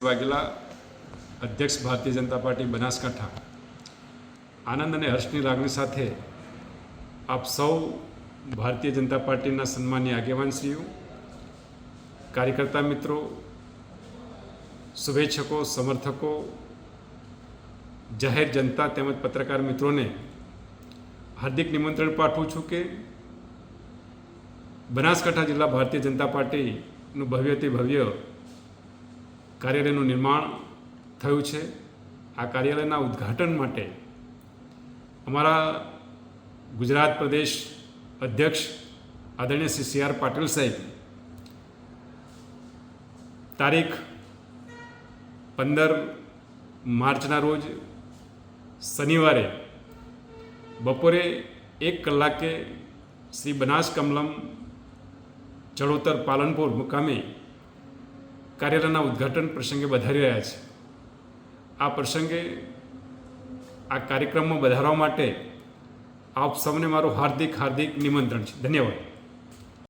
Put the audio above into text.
વાઘેલા અધ્યક્ષ ભારતીય જનતા પાર્ટી બનાસકાંઠા. આનંદ અને હર્ષની લાગણી સાથે આપ સૌ ભારતીય જનતા પાર્ટીના સન્માનની આગેવાનશ્રીઓ, કાર્યકર્તા મિત્રો, શુભેચ્છકો, સમર્થકો, જાહેર જનતા તેમજ પત્રકાર મિત્રોને હાર્દિક નિમંત્રણ પાઠવું છું કે બનાસકાંઠા જિલ્લા ભારતીય જનતા પાર્ટીનું ભવ્યથી ભવ્ય કાર્યાલયનું નિર્માણ થયું છે. આ કાર્યાલયના ઉદ્ઘાટન માટે અમારા ગુજરાત પ્રદેશ અધ્યક્ષ આદરણીય શ્રી સી આર પાટીલ સાહેબ તારીખ પંદર માર્ચના રોજ શનિવારે બપોરે એક કલાકે શ્રી બનાસ કમલમ ચડોતર પાલનપુર મુકામે કાર્યાલયના ઉદ્ઘાટન પ્રસંગે વધારી રહ્યા છે. આ પ્રસંગે આ કાર્યક્રમમાં વધારવા માટે આપ સૌને મારું હાર્દિક હાર્દિક નિમંત્રણ છે. ધન્યવાદ.